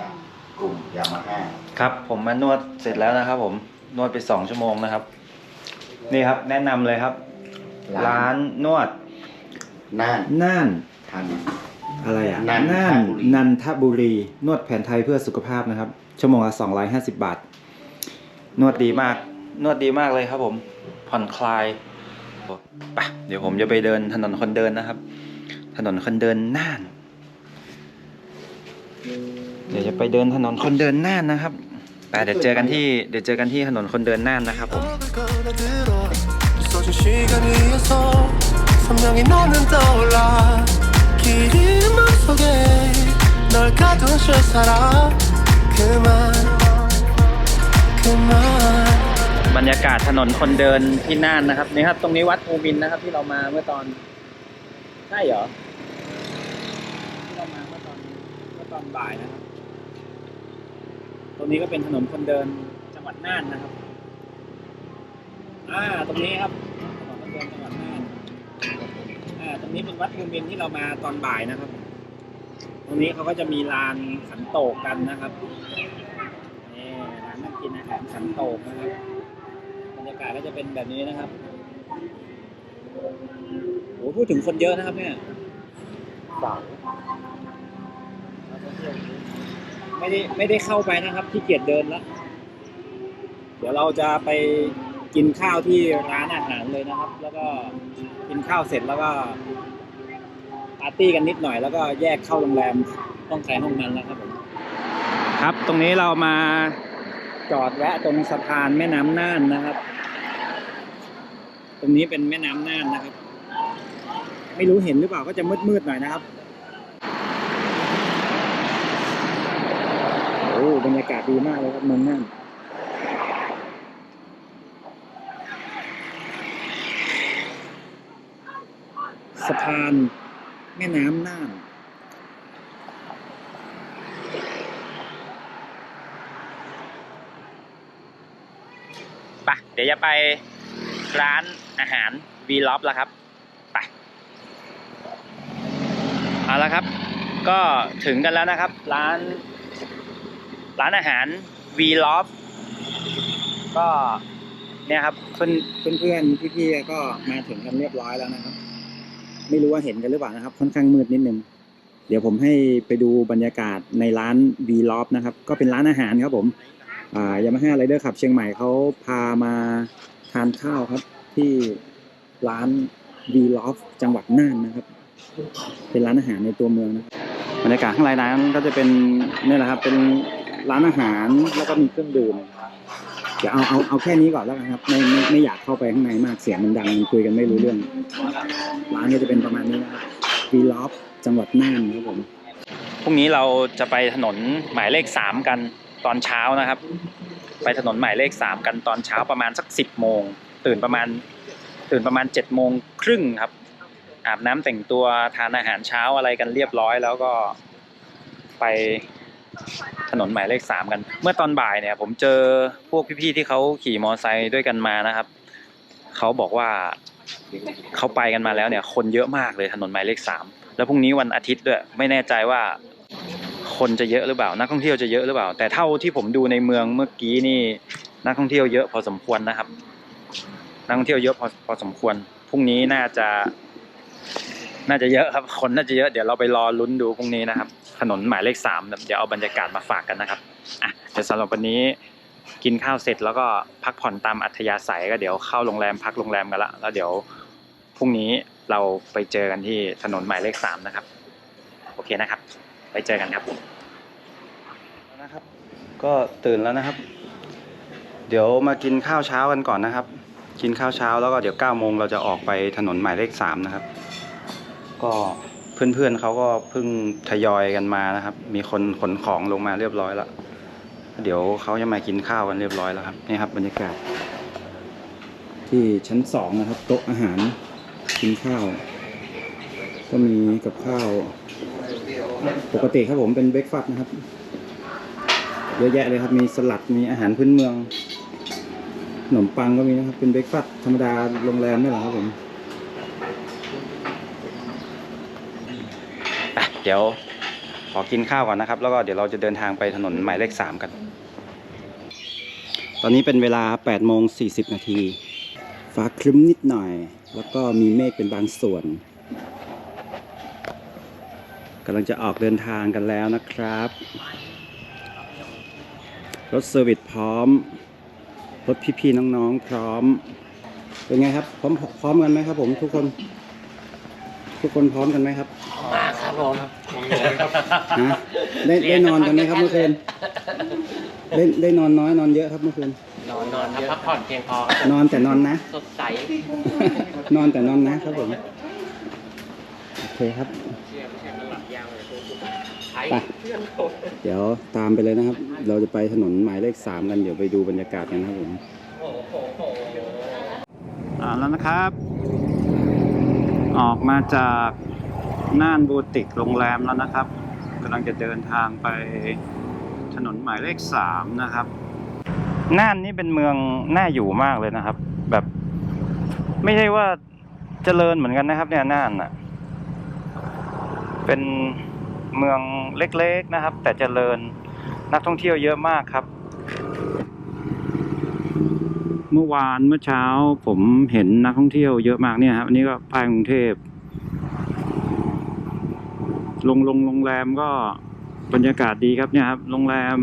จากกลุ่มยามาฮ่าครับผมมานวดเสร็จแล้วนะครับ ผมนวดไปสองชั่วโมงนะครับ นี่ครับ แนะนำเลยครับ ร้านนวดน่านน่านทัน อะไรอะนันทบุรีน่านนันทบุรี นวดแผนไทยเพื่อสุขภาพนะครับ ชั่วโมงละ250 บาท นวดดีมาก นวดดีมากเลยครับ ผม ผ่อนคลายไปเดี๋ยวผมจะไปเดินถนนคนเดินนะครับ ถนนคนเดินน่าน เดี๋ยวจะไปเดินถนนคนเดินน่านนะครับแต่เดี๋ยวเจอกันที่เดี๋ยวเจอกันที่ถนนคนเดินน่านนะครับผมบรรยากาศถนนคนเดินที่น่านนะครับนี่ครับ ตรงนี้วัดภูมินนะครับ ที่เรามาเมื่อตอนใช่เหรอที่เรามาเมื่อตอนเมื่อตอนบ่ายนะครับ ตรงนี้ก็เป็นถนนคนเดินจังหวัดน่านนะครับอ่าตรงนี้ครับถนนคนเดินจังหวัดน่านอ่าตรงนี้เป็นวัดภูมินที่เรามาตอนบ่ายนะครับ ตรงนี้เขาก็จะมีลานขันโตกกันนะครับนี่ร้านนั่งกินอาหารขันโตกนะครับบรรยากาศก็จะเป็นแบบนี้นะครับโอ้พูดถึงคนเยอะนะครับเนี่ยสาว ไม่ได้ไม่ได้เข้าไปนะครับที่เกียจเดินแล้ว เดี๋ยวเราจะไปกินข้าวที่ร้านอาหารเลยนะครับ แล้วก็กินข้าวเสร็จแล้วก็ปาร์ตี้กันนิดหน่อย แล้วก็แยกเข้าโรงแรมห้องใครห้องมันแล้วครับผมครับ ตรงนี้เรามาจอดแวะตรงสะพานแม่น้ำน่านนะครับ ตรงนี้เป็นแม่น้ำน่านนะครับ ไม่รู้เห็นหรือเปล่าก็จะมืดๆหน่อยนะครับ อ้บรรยากาศดีมากเลยครับเมืองน่านสะพานแม่น้ำน่านไปเดี๋ยวจะไปร้านอาหารวีล็อบแล้วครับไปเอาละครับ ก็ถึงกันแล้วนะครับ ร้าน ร้านอาหารวีล็อบก็เนี่ยครับเพื่อนเพื่อนเพื่อนพี่ๆก็มาถึงกันเรียบร้อยแล้วนะครับ ไม่รู้ว่าเห็นกันหรือเปล่านะครับ ค่อนข้างมืดนิดนึงเดี๋ยวผมให้ไปดูบรรยากาศในร้านวีล็อบนะครับ ก็เป็นร้านอาหารครับผมอ่ายามาฮ่าไรเดอร์ขับเชียงใหม่เขาพามาทานข้าวครับ ที่ร้านวีลอฟจังหวัดน่านนะครับ เป็นร้านอาหารในตัวเมืองนะครับบรรยากาศข้างในร้านก็จะเป็นนี่แหละครับเป็น ร้านอาหารแล้วก็มีเครื่องดื่มเดี๋ยวเอาเอาเอาแค่นี้ก่อนแล้วกันครับไม่ไม่ไม่อยากเข้าไปข้างในมากเสียงมันดังมันคุยกันไม่รู้เรื่อง ร้านก็จะเป็นประมาณนี้นะครับวีลอฟจังหวัดน่านครับผมพรุ่งนี้เราจะไปถนนหมายเลขสามกันตอนเช้านะครับ ไปถนนหมายเลขสามกันตอนเช้าประมาณสักสิบโมงตื่นประมาณตื่นประมาณเจ็ดโมงครึ่งครับ อาบน้ำแต่งตัวทานอาหารเช้าอะไรกันเรียบร้อยแล้วก็ไป ถนนหมายเลขสามกัน เมื่อตอนบ่ายเนี่ย ผมเจอพวกพี่ๆที่เขาขี่มอไซค์ด้วยกันมานะครับเขาบอกว่าเขาไปกันมาแล้วเนี่ย คนเยอะมากเลยถนนหมายเลขสามแล้วพรุ่งนี้วันอาทิตย์ด้วย ไม่แน่ใจว่าคนจะเยอะหรือเปล่า นักท่องเที่ยวจะเยอะหรือเปล่า แต่เท่าที่ผมดูในเมืองเมื่อกี้นี่นักท่องเที่ยวเยอะพอสมควรนะครับ นักท่องเที่ยวเยอะพอพอสมควรพรุ่งนี้น่าจะ น่าจะเยอะครับ คนน่าจะเยอะ เดี๋ยวเราไปรอลุ้นดูพรุ่งนี้นะครับ ถนนหมายเลขสามเดี๋ยวเอาบรรยากาศมาฝากกันนะครับอะเดี๋ยวสำหรับวันนี้กินข้าวเสร็จแล้วก็พักผ่อนตามอัธยาศัยก็เดี๋ยวเข้าโรงแรมพักโรงแรมกันละแล้วเดี๋ยวพรุ่งนี้เราไปเจอกันที่ถนนหมายเลขสามนะครับ โอเคนะครับ ไปเจอกันครับนะครับ ก็ตื่นแล้วนะครับ เดี๋ยวมากินข้าวเช้ากันก่อนนะครับ กินข้าวเช้าแล้วก็เดี๋ยวเก้าโมงเราจะออกไปถนนหมายเลขสามนะครับ ก็เพื่อนๆเขาก็เพิ่งทยอยกันมานะครับ มีคนขนของลงมาเรียบร้อยแล้วเดี๋ยวเขาจะมากินข้าวกันเรียบร้อยแล้วครับนี่ครับบรรยากาศ ที่ชั้นสองนะครับ โต๊ะอาหารกินข้าว ก็มีกับข้าว ปกติครับผมเป็นเบรกฟาสต์นะครับเยอะแยะเลยครับมีสลัดมีอาหารพื้นเมืองขนมปังก็มีนะครับเป็นเบรกฟาสต์ธรรมดาโรงแรมนี่แหละครับผมไปเดี๋ยวขอกินข้าวก่อนนะครับ แล้วก็เดี๋ยวเราจะเดินทางไปถนนหมายเลขสามกัน ตอนนี้เป็นเวลา8โมง40 นาทีฟ้าครึ้มนิดหน่อย แล้วก็มีเมฆเป็นบางส่วนกำลังจะออกเดินทางกันแล้วนะครับ รถเซอร์วิสพร้อม รถพี่ๆน้องๆ พร้อม เป็นไงครับ พร้อมพร้อมกันไหมครับผมทุกคน ทุกคนพร้อมกันไหมครับมาก ครับผมฮะได้ได้นอนกันไหมครับเมื่อคืนได้ได้นอนน้อยนอนเยอะครับเมื่อคืน นอนนอนครับพักผ่อนเพียงพอครับนอนแต่นอนนะ สดใส นอนแต่นอนนะครับผมโอเคครับใช้ไปเดี๋ยวตามไปเลยนะครับ เราจะไปถนนหมายเลขสามกันเดี๋ยวไปดูบรรยากาศกันนะครับผมอ่าแล้วนะครับ ออกมาจาก น่านบูติกโรงแรมแล้วนะครับกำลังจะเดินทางไปถนนหมายเลขสามนะครับ น่านนี่เป็นเมืองน่าอยู่มากเลยนะครับ แบบ ไม่ใช่ว่าเจริญเหมือนกันนะครับ เนี่ยน่านอะ เป็นเมืองเล็กๆนะครับ แต่เจริญนักท่องเที่ยวเยอะมากครับ เมื่อวานเมื่อเช้าผมเห็นนักท่องเที่ยวเยอะมากเนี่ยครับอันนี้ก็ภายกรุงเทพ ลงลงโรงแรมก็บรรยากาศดีครับเนี่ยครับโรงแรม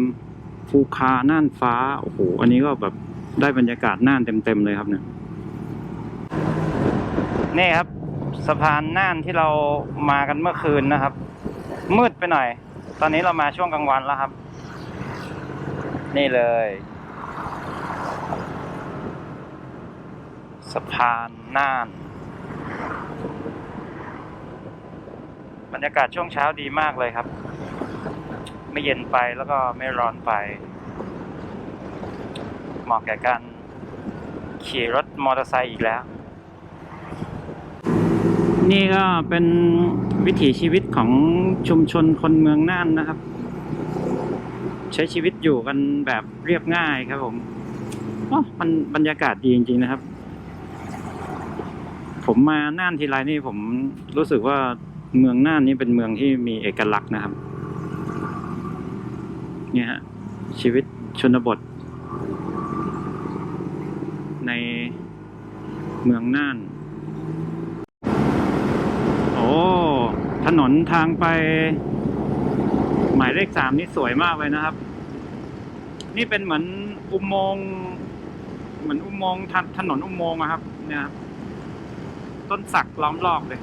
ภูคาน่านฟ้าโอ้โหอันนี้ก็แบบได้บรรยากาศน่านเต็มๆเลยครับเนี่ยนี่ครับ สะพานน่านที่เรามากันเมื่อคืนนะครับ มืดไปหน่อย ตอนนี้เรามาช่วงกลางวันแล้วครับ นี่เลย สะพานน่าน รรยากาศช่วงเช้าดีมากเลยครับ ไม่เย็นไปแล้วก็ไม่ร้อนไป เหมาะแก่การขี่รถมอเตอร์ไซค์อีกแล้ว นี่ก็เป็นวิถีชีวิตของชุมชนคนเมืองน่านนะครับ ใช้ชีวิตอยู่กันแบบเรียบง่ายครับผมมันบรรยากาศดีจริงๆนะครับ ผมมาน่านทีไรนี่ผมรู้สึกว่า เมืองน่านนี่เป็นเมืองที่มีเอกลักษณ์นะครับ เนี่ยฮะ ชีวิตชนบท ในเมืองน่าน โอ้ ถนนทางไป หมายเลขสามนี่สวยมากเลยนะครับ นี่เป็นเหมือนอุโมงค์เหมือนอุโมงค์ถนนอุโมงค์อะครับ เนี่ยครับต้นสักล้อมรอบเลย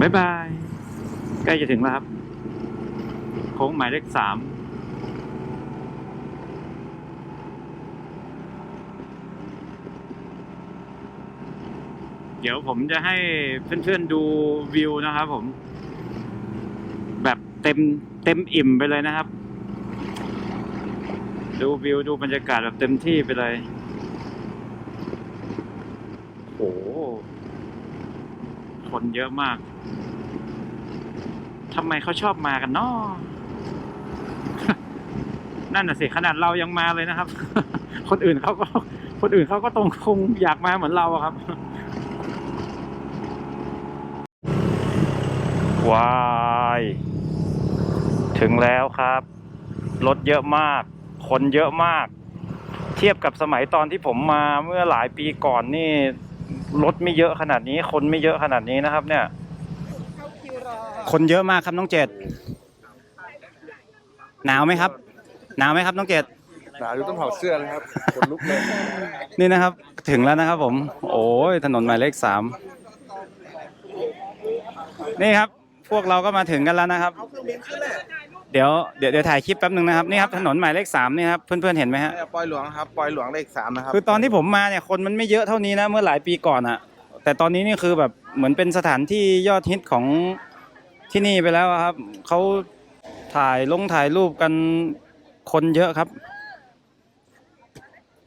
บ๊ายบาย ใกล้จะถึงแล้วครับ โค้งหมายเลขสามเดี๋ยวผมจะให้เพื่อนๆดูวิวนะครับผม แบบเต็มเต็มอิ่มไปเลยนะครับ ดูวิวดูบรรยากาศแบบเต็มที่ไปเลยโอ้โห คนเยอะมากทำไมเขาชอบมากันเนาะนั่นน่ะสิขนาดเรายังมาเลยนะครับ คนอื่นเขาก็ คนอื่นเขาก็ตรงคงอยากมาเหมือนเราครับ ว้าย ถึงแล้วครับ รถเยอะมาก คนเยอะมาก เทียบกับสมัยตอนที่ผมมาเมื่อหลายปีก่อนนี่ รถไม่เยอะขนาดนี้ คนไม่เยอะขนาดนี้นะครับ เนี่ย คนเยอะมากครับน้องเจดหนาวไหมครับ หนาวไหมครับน้องเจดหนาวอยู่ต้องถอดเสื้อเลยครับขนลุกเลย นี่นะครับ ถึงแล้วนะครับ ผม โอ้ยถนนหมายเลขสามนี่ครับ พวกเราก็มาถึงกันแล้วนะครับ เดี๋ยวเดี๋ยวเดี๋ยวถ่ายคลิปแป๊บหนึ่งนะครับนี่ครับถนนหมายเลขสามนี่ครับเพื่อนๆเห็นไหมฮะปอยหลวงครับปอยหลวงเลขสามนะครับคือตอนที่ผมมาเนี่ยคนมันไม่เยอะเท่านี้นะเมื่อหลายปีก่อนอะแต่ตอนนี้นี่คือแบบเหมือนเป็นสถานที่ยอดฮิตของที่นี่ไปแล้วอะครับเขาถ่ายลงถ่ายรูปกันคนเยอะครับ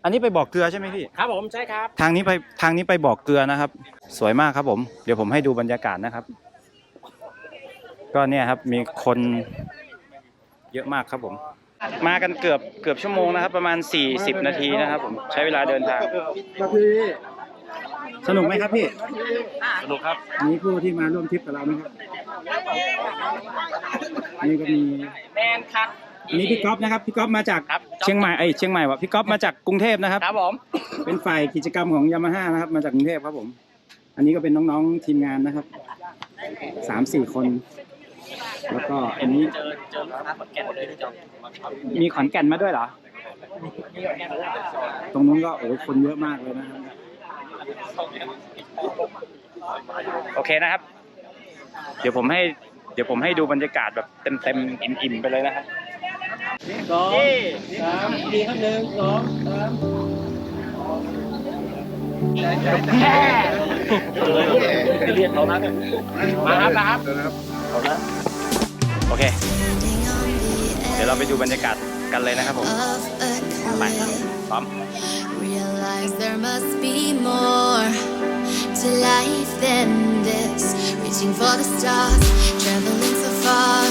อันนี้ไปบอกเกลือใช่ไหมพี่ ครับผมใช่ครับ ทางนี้ไปทางนี้ไปบอกเกลือนะครับ สวยมากครับผม เดี๋ยวผมให้ดูบรรยากาศนะครับ ก็เนี่ยครับมีคน เยอะมากครับผม มากันเกือบเกือบชั่วโมงนะครับ ประมาณ 40 นาทีนะครับผมใช้เวลาเดินทางนาทีสนุกไหมครับพี่ สนุกครับมีผู้ที่มาร่วมทริปกับเราไหมครับอันนี้ก็มีแมนครับอันนี้พี่ก๊อฟนะครับพี่ก๊อฟมาจากครับเชียงใหม่เอ้ยเชียงใหม่วะพี่ก๊อฟมาจากกรุงเทพนะครับ ครับผม เป็นฝ่ายกิจกรรมของยามาฮ่านะครับ มาจากกรุงเทพครับผม อันนี้ก็เป็นน้องๆทีมงานนะครับสามสี่คน แล้วก็อันนี้เจอเจอลูกค้าขอนแก่นเลยที่จองมีขอนแก่นมาด้วยเหรอ ตรงนู้นก็โอ้ยคนเยอะมากเลยนะครับ โอเคนะครับ เดี๋ยวผมให้ เดี๋ยวผมให้ดูบรรยากาศแบบเต็มเต็มๆอิ่มๆไปเลยนะครับสองสามดีครับหนึ่งสองสามเรียกเขานะมาครับมาครับ โอเค เดี๋ยวเราไปดูบรรยากาศกันเลยนะครับผมไปพร้อม Realize there must be more to life than this. Reaching for the stars, traveling so far,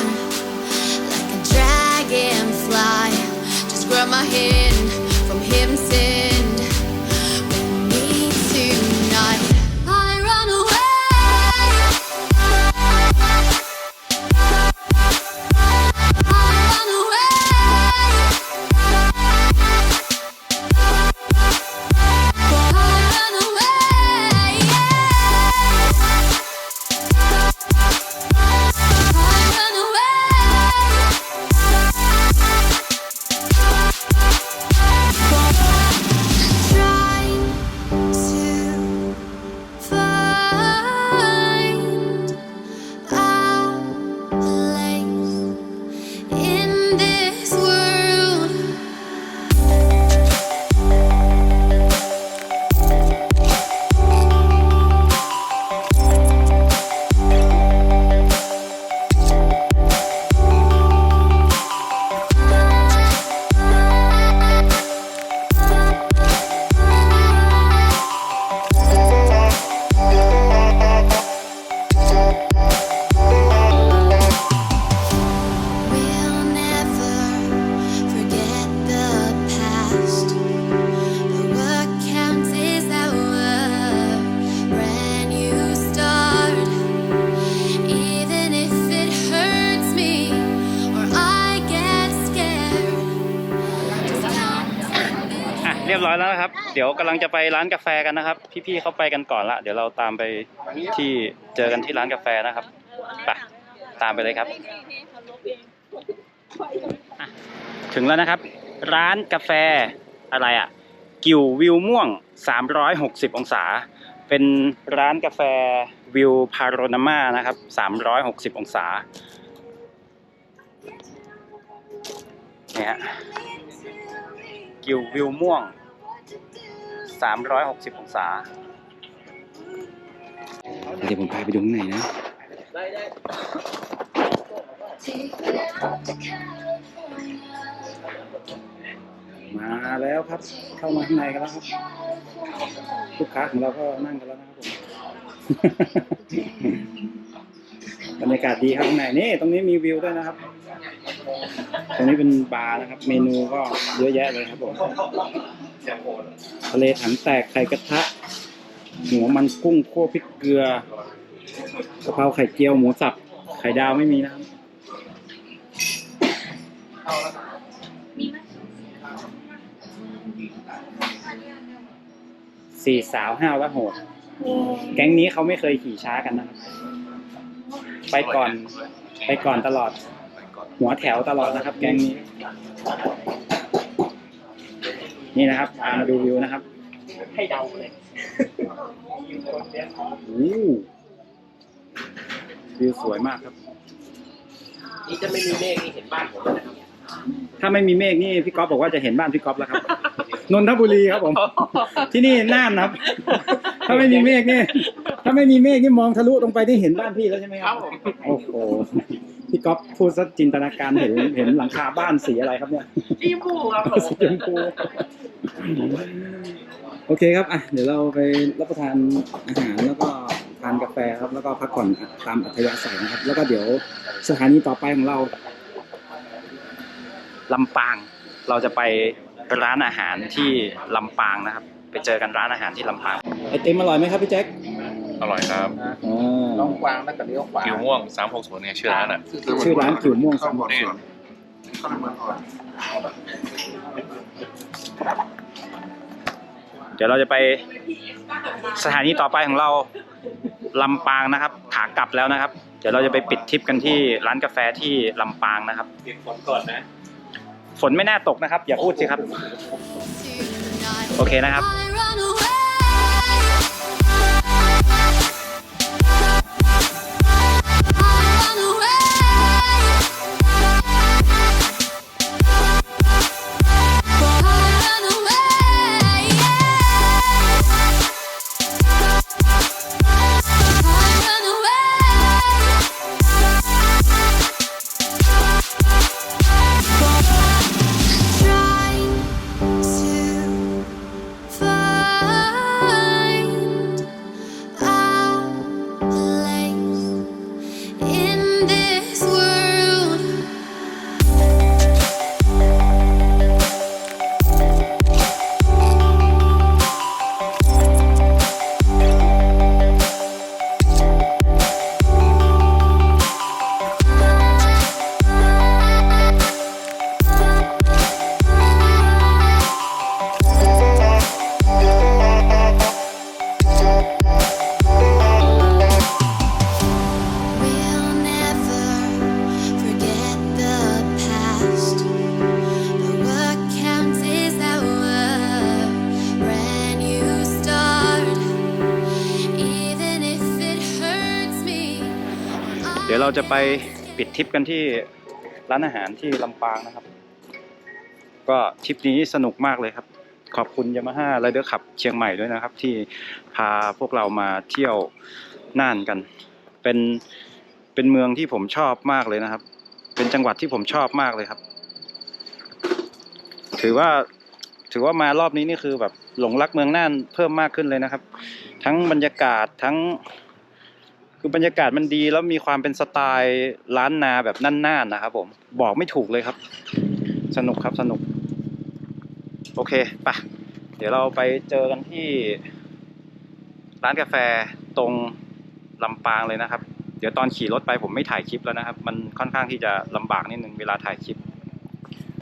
like a dragonfly. Just grab my hand from heaven เดี๋ยวกำลังจะไปร้านกาแฟกันนะครับ พี่ๆเขาไปกันก่อนละเดี๋ยวเราตามไปที่เจอกันที่ร้านกาแฟนะครับไปตามไปเลยครับถึงแล้วนะครับ ร้านกาแฟอะไรอะ กิววิวม่วง 360 องศา เป็นร้านกาแฟวิวพาโรนามานะครับ 360 องศาเนี่ยฮะกิววิวม่วง 360 องศา เดี๋ยวผมพาไปดูข้างในนะ มาแล้วครับ เข้ามาข้างในกันแล้วครับ ลูกค้าของเราก็นั่งกันแล้วนะครับผมบรรยากาศดีครับข้างในนี่ตรงนี้มีวิวด้วยนะครับ ตรงนี้เป็นบาร์นะครับ เมนูก็เยอะแยะเลยครับผม ทะเลถังแตกไข่กระทะ หัวมันกุ้งคั่วพริกเกลือกะเพราไข่เจียวหมูสับ ไข่ดาวไม่มีนะครับสี่สาวห้าวและโหด แก๊งนี้เขาไม่เคยขี่ช้ากันนะครับ ไปก่อน ไปก่อนตลอด หัวแถวตลอดนะครับ แก๊งนี้ นี่นะครับพามาดูวิวนะครับ ให้เดาเลยโอ้โหวิวสวยมากครับ นี่จะไม่มีเมฆนี่เห็นบ้านผมเลยนะครับถ้าไม่มีเมฆนี่พี่ก๊อฟบอกว่าจะเห็นบ้านพี่ก๊อฟแล้วครับ นนทบุรีครับผม ที่นี่น่านนะครับ ถ้าไม่มีเมฆนี่ถ้าไม่มีเมฆนี่มองทะลุตรงไปที่เห็นบ้านพี่แล้วใช่ไหมคครัรับบผมโอ้โห พี่ก๊อฟพูดซะจินตนาการเห็นเห็นหลังคาบ้านสีอะไรครับเนี่ยจีมูครับผมสีชมพูโอเคครับอะเดี๋ยวเราไปรับประทานอาหารแล้วก็ทานกาแฟครับ แล้วก็พักผ่อนตามอัธยาศัยนะครับ แล้วก็เดี๋ยวสถานีต่อไปของเราลำปาง เราจะไปร้านอาหารที่ลำปางนะครับ ไปเจอกันร้านอาหารที่ลำปางไอติมอร่อยไหมครับพี่แจ็ค อร่อยครับอ๋อน้องกวางแล้วก็เลี้ยวขวากิวม่วง360เนี่ยชื่อร้านอะ ชื่อร้านกิ่วม่วงสามนี่เข้าไปเมืองก่อนเดี๋ยวเราจะไปสถานีต่อไปของเราลำปางนะครับขากลับแล้วนะครับ เดี๋ยวเราจะไปปิดทริปกันที่ร้านกาแฟที่ลำปางนะครับเก็บฝนก่อนนะ ฝนไม่น่าตกนะครับ อย่าพูดสิครับ Tonight โอเคนะครับ เดี๋ยวเราจะไปปิดทริปกันที่ร้านอาหารที่ลำปางนะครับ ก็ทริปนี้สนุกมากเลยครับ ขอบคุณยามาฮ่าไรเดอร์ขับเชียงใหม่ด้วยนะครับ ที่พาพวกเรามาเที่ยวน่านกัน เป็นเป็นเมืองที่ผมชอบมากเลยนะครับ เป็นจังหวัดที่ผมชอบมากเลยครับ ถือว่าถือว่ามารอบนี้นี่คือแบบหลงรักเมืองน่านเพิ่มมากขึ้นเลยนะครับ ทั้งบรรยากาศทั้ง คือบรรยากาศมันดีแล้วมีความเป็นสไตล์ล้านนาแบบน่านๆนะครับผมบอกไม่ถูกเลยครับ สนุกครับสนุก โอเคปะเดี๋ยวเราไปเจอกันที่ ร้านกาแฟตรงลำปางเลยนะครับ เดี๋ยวตอนขี่รถไปผมไม่ถ่ายคลิปแล้วนะครับ มันค่อนข้างที่จะลำบากนิดนึงเวลาถ่ายคลิป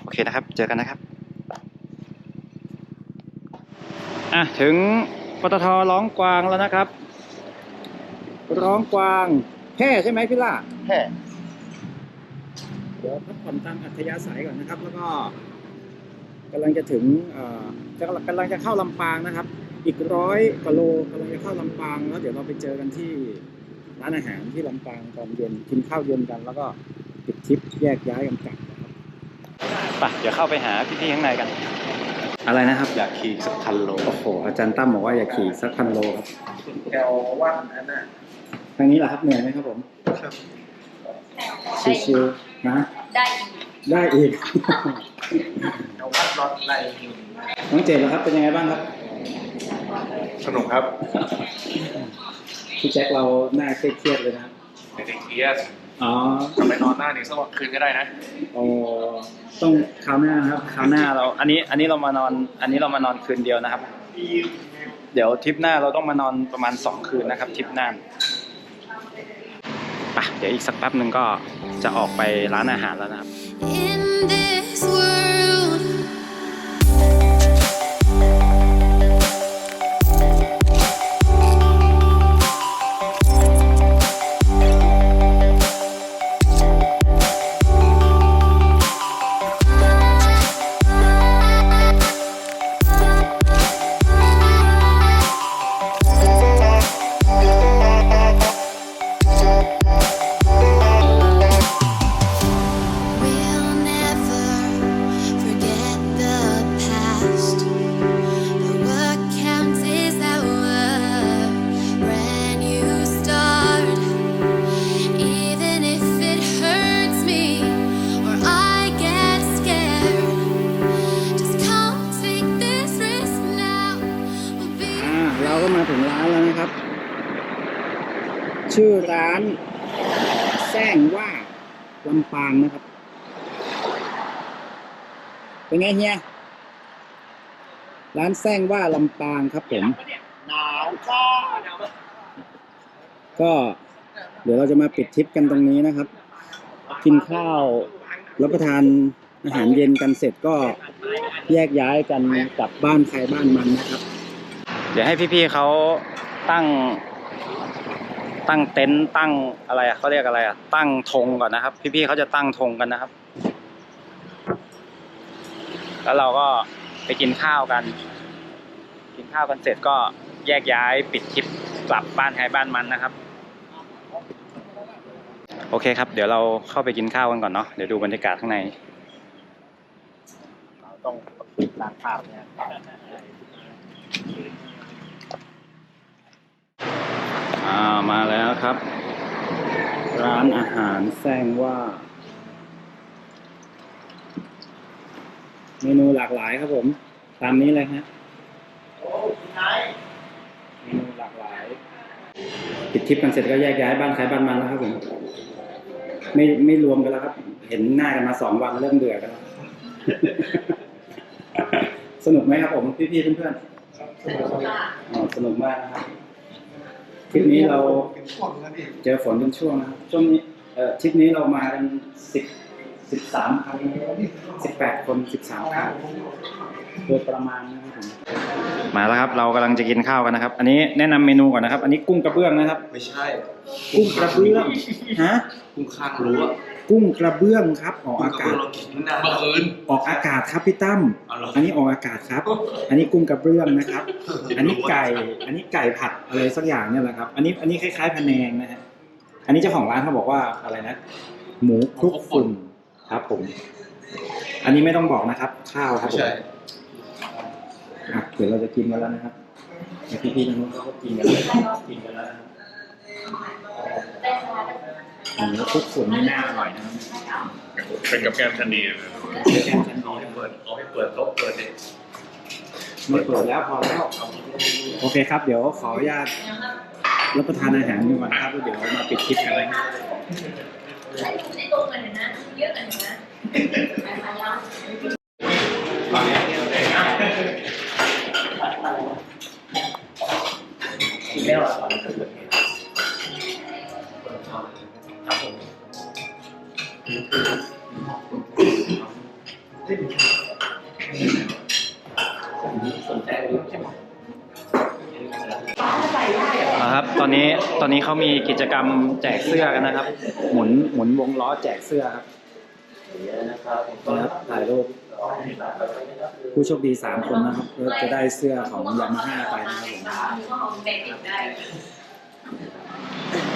โอเคนะครับ เจอกันนะครับอะถึงปตทร้องกวางแล้วนะครับ ร้องกวางแค่ใช่ไหมพี่ล่าแค่เดี๋ยวพักผ่อนตามอัธยาศัยก่อนนะครับ แล้วก็กำลังจะถึงเอ่อจะกำลังจะเข้าลำปางนะครับ อีกร้อยกว่าโลกำลังจะเข้าลำปางแล้วเดี๋ยวเราไปเจอกันที่ร้านอาหารที่ลำปางตอนเย็นกินข้าวเย็นกัน แล้วก็ปิดทริปแยกย้ายกันกลับนะครับไปเดี๋ยวเข้าไปหาพี่ๆข้างในกัน อะไรนะครับ อยากขี่สักพันโล โอ้โห อาจารย์ตั้มบอกว่าอย่าขี่สักพันโลครับแถววัดนั่นน่ะทางนี้แหละครับเหนื่อยไหมครับผมชิวๆนะได้อีกได้อีกแถววัดรถไรน้องเจดเหรอครับเป็นยังไงบ้างครับ สนุกครับพี่แจ็คเราหน้าเครียดๆเลยนะเด็กเทียสอ๋อไปนอนหน้านี่สักวันคืนก็ได้นะโอ้ต้องคราวหน้านะครับคราวหน้าเรา อันนี้อันนี้เรามานอน อันนี้เรามานอนคืนเดียวนะครับ เดี๋ยวทริปหน้าเราต้องมานอนประมาณสองคืนนะครับทริปหน้า ไปเดี๋ยวอีกสักแป๊บหนึ่งก็จะออกไปร้านอาหารแล้วนะครับ ชื่อร้านแซงว่าลำปางนะครับ เป็นไงเฮีย ร้านแซงว่าลำปางครับผม หนาวก็เดี๋ยวเราจะมาปิดทริปกันตรงนี้นะครับ กินข้าวรับประทานอาหารเย็นกันเสร็จก็แยกย้ายกันกลับบ้านใครบ้านมันนะครับ เดี๋ยวให้พี่ๆเขาตั้ง ตั้งเต็นท์ตั้งอะไรอะเขาเรียกอะไรอะตั้งธงก่อนนะครับ พี่ๆเขาจะตั้งธงกันนะครับ แล้วเราก็ไปกินข้าวกัน กินข้าวกันเสร็จก็แยกย้ายปิดทริปกลับบ้านใครบ้านมันนะครับ โอเคครับ เดี๋ยวเราเข้าไปกินข้าวกันก่อนเนาะเดี๋ยวดูบรรยากาศข้างในต้องล้างภาพเนี่ย อ่ามาแล้วครับ ร้านอาหารแซงว่า เมนูหลากหลายครับผม ตามนี้เลยฮะเมนูหลากหลาย ปิดทริปกันเสร็จก็แยกย้ายบ้านใครบ้านมันแล้วครับผม ไม่ไม่รวมกันแล้วครับ เห็นหน้ากันมาสองวันเริ่มเบื่อกันแล้วสนุกไหมครับผมพี่ๆเพื่อนๆอ๋อสนุกมากนะครับ ทริปนี้เราเจอฝนเป็นช่วงนะครับช่วงนี้เอ่อทริปนี้เรามากันสิบสิบสามครั้งสิบแปดคนสิบสามครั้งโดยประมาณนะครับผมมาแล้วครับเรากำลังจะกินข้าวกันนะครับ อันนี้แนะนำเมนูก่อนนะครับ อันนี้กุ้งกระเบื้องนะครับ ไม่ใช่ กุ้งกระเบื้องฮะ กุ้งข้างรั้ว กุ้งกระเบื้องครับออกกุ้งอากระกาเบื้องศเรากินตั้งนานเมื่อคืนออกอากาศครับพี่ตั้มเอาเหรออันนี้ออกอากาศครับ อันนี้กุ้งกระเบื้องนะครับ อันนี้ไก่ อันนี้ไก่ผัดอะไรสักอย่างเนี่ยแหละครับ อันนี้อันนี้คล้ายๆพะแนงนะฮะอันนี้เจ้าของร้านเขาบอกว่าอะไรนะ หมูคลุกฝุ่นครับผม อันนี้ไม่ต้องบอกนะครับ ข้าวครับผมใช่อะเดี๋ยวเราจะกินกันแล้วนะครับเดี๋ยวพี่ๆทางนู้นเขาก็กินกันแล้วกินกันแล้วนะครับ หมูคลุกฝุ่นนี่น่าอร่อยนะเป็นกับแกมชันดีนะแกงชันดีนะครับเปิดเอาให้เปิดโต๊ะเปิดดิไม่เปิดแล้วพอแล้วโอเคครับ เดี๋ยวขออนุญาตรับประทานอาหารดีกว่านะครับเดี๋ยวมาปิดคลิปกันเลยได้วกันนะเยอะกันนะ นะครับ ตอนนี้ตอนนี้เขามีกิจกรรมแจกเสื้อกันนะครับ หมุนหมุนวงล้อแจกเสื้อครับนะครับถ่ายรูปผู้โชคดีสามคนนะครับจะได้เสื้อของยามาฮ่าไปนะครับผม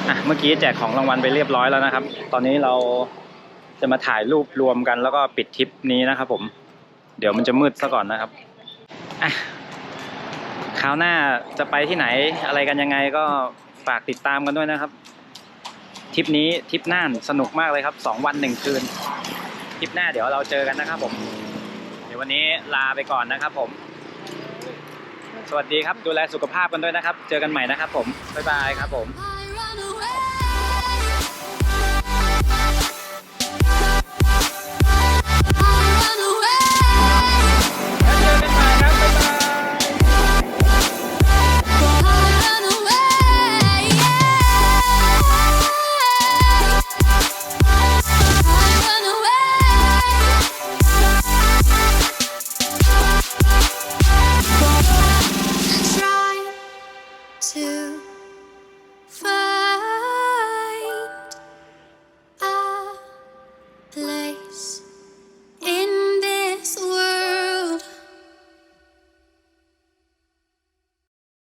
อะเมื่อกี้แจกของรางวัลไปเรียบร้อยแล้วนะครับ ตอนนี้เรา จะมาถ่ายรูปรวมกันแล้วก็ปิดทริปนี้นะครับผม เดี๋ยวมันจะมืดซะก่อนนะครับอะคราวหน้าจะไปที่ไหนอะไรกันยังไงก็ฝากติดตามกันด้วยนะครับทริปนี้ทริปน่านสนุกมากเลยครับสองวันหนึ่งคืนทริปหน้าเดี๋ยวเราเจอกันนะครับผม เดี๋ยววันนี้ลาไปก่อนนะครับผม สวัสดีครับดูแลสุขภาพกันด้วยนะครับ เจอกันใหม่นะครับผมบ๊ายบายครับผม